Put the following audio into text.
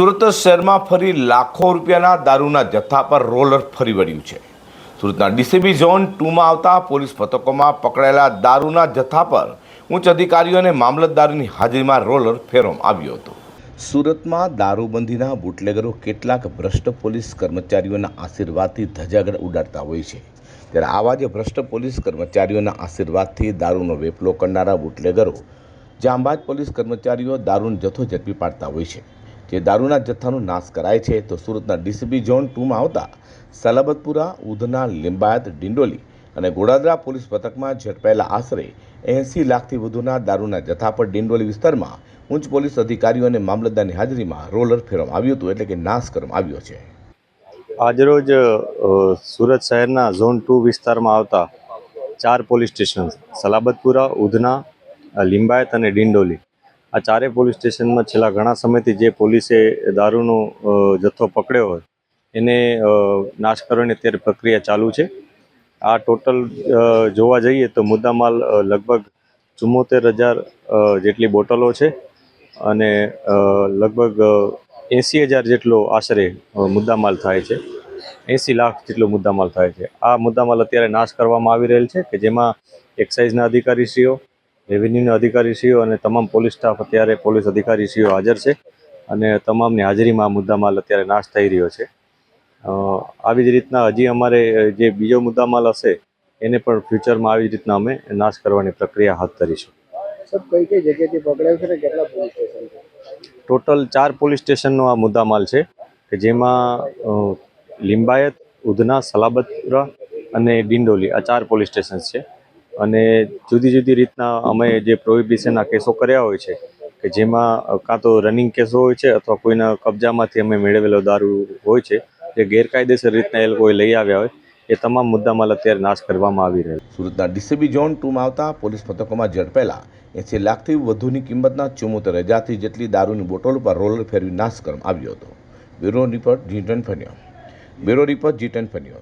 સુરત શહેરમાં ફરી લાખો રૂપિયાના દારૂના જથ્થા પર રોલર ફરી વળ્યું છે. સુરતના ડીસીબી ઝોન ટુમાં આવતા પોલીસ પથકોમાં પકડાયેલા દારૂના જથ્થા પર ઉચ્ચ અધિકારીઓ અને મામલતદારોની હાજરીમાં રોલર ફેરવામાં આવ્યો હતો. સુરતમાં દારૂબંધીના બુટલેગરો કેટલાક ભ્રષ્ટ પોલીસ કર્મચારીઓના આશીર્વાદથી ધજાગર ઉડાડતા હોય છે. ત્યારે આવા જે ભ્રષ્ટ પોલીસ કર્મચારીઓના આશીર્વાદથી દારૂનો વેપલો કરનારા બુટલેગરો જાંબાજ પોલીસ કર્મચારીઓ દારૂનો જથ્થો ઝડપી પાડતા હોય છે. જે દારૂના જથ્થાનો નાશ કરાય છે તો સુરતના ડીસીબી ઝોન ટુમાં આવતા સલાબતપુરા, ઉધના, લિંબાયત, ડિંડોલી અને ગોડાદરા પોલીસ પથકમાં ઝડપાયેલા આશરે એંસી લાખથી વધુના દારૂના જથ્થા પર ડિંડોલી વિસ્તારમાં ઉચ્ચ પોલીસ અધિકારીઓ અને મામલતદારની હાજરીમાં રોલર ફેરવામાં આવ્યું હતું એટલે કે નાશ કરવામાં આવ્યો છે. આજરોજ સુરત શહેરના ઝોન ટુ વિસ્તારમાં આવતા ચાર પોલીસ સ્ટેશન સલાબતપુરા, ઉધના, લિંબાયત અને ડિંડોલી આ ચારે પોલીસ સ્ટેશનમાં છેલ્લા ઘણા સમયથી જે પોલીસે દારૂનો જથ્થો પકડ્યો હોય, એને નાશ કરવાની અત્યારે પ્રક્રિયા ચાલુ છે. આ ટોટલ જોવા જઈએ તો મુદ્દામાલ લગભગ ચુમ્મોતેર હજાર જેટલી બોટલો છે અને લગભગ એંસી હજાર જેટલો આશરે મુદ્દામાલ થાય છે. એંસી લાખ જેટલો મુદ્દામાલ થાય છે. આ મુદ્દામાલ અત્યારે નાશ કરવામાં આવી રહેલ છે કે જેમાં એક્સાઇઝના અધિકારીશ્રીઓ રેવન્યુના અધિકારીશ્રીઓ અને તમામ પોલીસ સ્ટાફ અત્યારે પોલીસ અધિકારીશ્રીઓ હાજર છે અને તમામની હાજરીમાં આ મુદ્દામાલ અત્યારે નાશ થઈ રહ્યો છે. આવી જ રીતના હજી અમારે જે બીજો મુદ્દામાલ હશે એને પણ ફ્યુચરમાં આવી જ રીતના અમે નાશ કરવાની પ્રક્રિયા હાથ ધરીશું. કઈ કઈ જગ્યાએથી પકડાયું છે કેટલા પોલીસ સ્ટેશન ટોટલ ચાર પોલીસ સ્ટેશનનો આ મુદ્દામાલ છે કે જેમાં લિંબાયત ઉધના સલાબતપુરા અને ડિંડોલી આ ચાર પોલીસ સ્ટેશન છે. અને જુદી જુદી રીતના અમે જે પ્રોહિબિશનના કેસો કર્યા હોય છે, કે જેમાં કાં તો રનિંગ કેસો હોય છે અથવા કોઈના કબજામાંથી અમે મેળવેલો દારૂ હોય છે, જે ગેરકાયદેસર રીતના એ લોકોએ લઈ આવ્યા હોય, એ તમામ મુદ્દામાલ અત્યારે નાશ કરવામાં આવી રહ્યો સુરતના ડીસીબી ઝોન ટુમાં આવતા પોલીસ મથકોમાં ઝડપેલા એસી લાખથી વધુની કિંમતના ચુમ્મોતેર હજારથી જેટલી દારૂની બોટલ પર રોલર ફેરવી નાશ કરવામાં આવ્યો હતો. બ્યુરો રિપોર્ટ જી ટેન ફન્યો. બ્યુરો રિપોર્ટ જી ટેન ફન્યો.